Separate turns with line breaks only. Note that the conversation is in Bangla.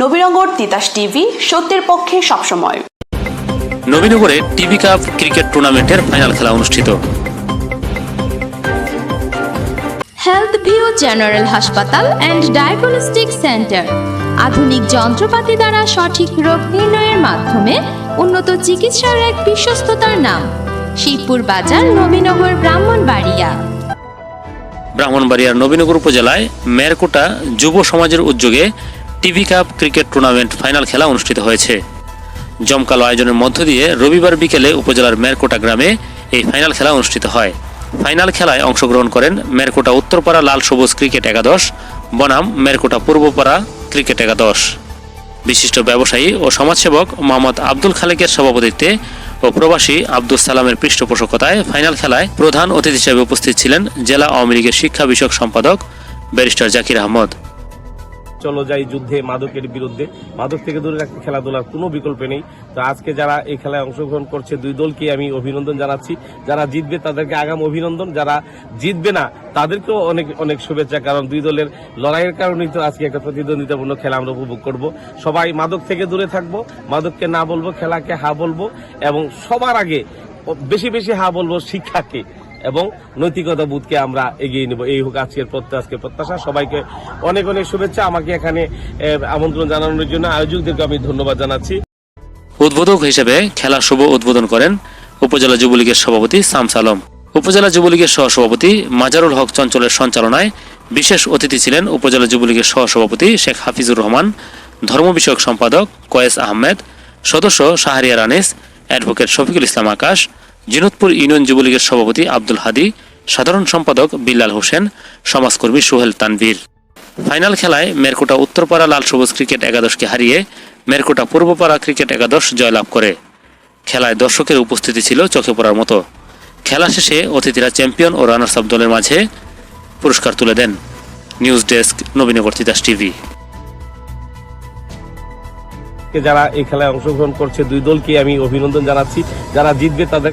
নবীনগর তিতাস টিভি সত্যের পক্ষে সবসময়।
নবীনগরে টিভি কাপ ক্রিকেট টুর্নামেন্টের ফাইনাল খেলা অনুষ্ঠিত।
হেলথ ভিউ জেনারেল হাসপাতাল অ্যান্ড ডায়াগনস্টিক সেন্টার আধুনিক যন্ত্রপাতি দ্বারা সঠিক রোগ নির্ণয়ের মাধ্যমে উন্নত চিকিৎসার এক বিশ্বস্ততার নাম শিবপুর বাজার নবীনগর ব্রাহ্মণবাড়িয়া।
ব্রাহ্মণবাড়িয়ার নবীনগর উপজেলায় মেরকোটা যুব সমাজের উদ্যোগে TV cup cricket tournament final খেলা অনুষ্ঠিত হয়েছে। জমকালো আয়োজনের মধ্য দিয়ে রবিবার বিকেলে উপজেলার মেরকোটা গ্রামে এই ফাইনাল খেলা অনুষ্ঠিত হয়। ফাইনাল খেলায় অংশগ্রহণ করেন মেরকোটা উত্তরপাড়া লাল সবুজ ক্রিকেট একাদশ, বনাম মেরকোটা পূর্বপাড়া ক্রিকেট একাদশ। বিশিষ্ট ব্যবসায়ী ও সমাজসেবক মোহাম্মদ আব্দুল খালেকের সভাপতিত্বে ও প্রবাসী আব্দুল সালামের পৃষ্ঠপোষকতায় ফাইনাল খেলায় প্রধান অতিথি হিসেবে উপস্থিত ছিলেন জেলা আওয়ামী লীগের শিক্ষা বিষয়ক সম্পাদক ব্যারিস্টার জাকির আহমদ।
চলো যাই যুদ্ধে মাদকের বিরুদ্ধে। মাদক থেকে দূরে রাখতে খেলাধুলার কোনো বিকল্প নেই। তো আজকে যারা এই খেলায় অংশগ্রহণ করছে, দুই দলকে আমি অভিনন্দন জানাচ্ছি। যারা জিতবে তাদেরকে আগাম অভিনন্দন, যারা জিতবে না তাদেরকেও অনেক অনেক শুভেচ্ছা। কারণ দুই দলের লড়াইয়ের কারণেই তো আজকে একটা প্রতিদ্বন্দ্বিতাপূর্ণ খেলা আমরা উপভোগ করব। সবাই মাদক থেকে দূরে থাকব, মাদককে না বলব, খেলাকে হা বলব এবং সবার আগে বেশি বেশি হা বলব শিক্ষাকে। এবং নৈতিকতা বোধকে আমরা এগিয়ে নেব। এই হোক আজকের প্রত্যয় আজকের প্রত্যাশা। সবাইকে অনেক অনেক শুভেচ্ছা। আমাকে এখানে আমন্ত্রণ জানানোর জন্য আয়োজকদেরকে আমি ধন্যবাদ জানাচ্ছি।
উদ্বোধক হিসেবে খেলা শুভ উদ্বোধন করেন উপজেলা যুবলীগের সভাপতি সামস আলম। উপজেলা যুবলীগের সহসভাপতি মাজারুল হক চঞ্চলের সঞ্চালনায় বিশেষ অতিথি ছিলেন উপজেলা যুবলীগের সহসভাপতি শেখ হাফিজুর রহমান, ধর্ম বিষয়ক সম্পাদক কয়েস আহমেদ, সদস্য শাহরিয়ার আনিস, অ্যাডভোকেট শফিকুল ইসলাম আকাশ জিনতপুর ইউনিয়ন যুবলীগের সভাপতি আব্দুল হাদি, সাধারণ সম্পাদক বিল্লাল হোসেন, সমাজকর্মী সোহেল তানভীর। ফাইনাল খেলায় মেরকোটা উত্তরপাড়া লাল সবুজ ক্রিকেট একাদশকে হারিয়ে মেরকোটা পূর্বপাড়া ক্রিকেট একাদশ জয়লাভ করে। খেলায় দর্শকের উপস্থিতি ছিল চোখে পড়ার মতো। খেলা শেষে অতিথিরা চ্যাম্পিয়ন ও রানার্স আপ দলের মাঝে পুরস্কার তুলে দেন। News desk, Nabinagar Titas TV.
যারা এই খেলায় অংশগ্রহণ করছে, দুই দলকে আমি অভিনন্দন জানাচ্ছি। যারা জিতবে তাদের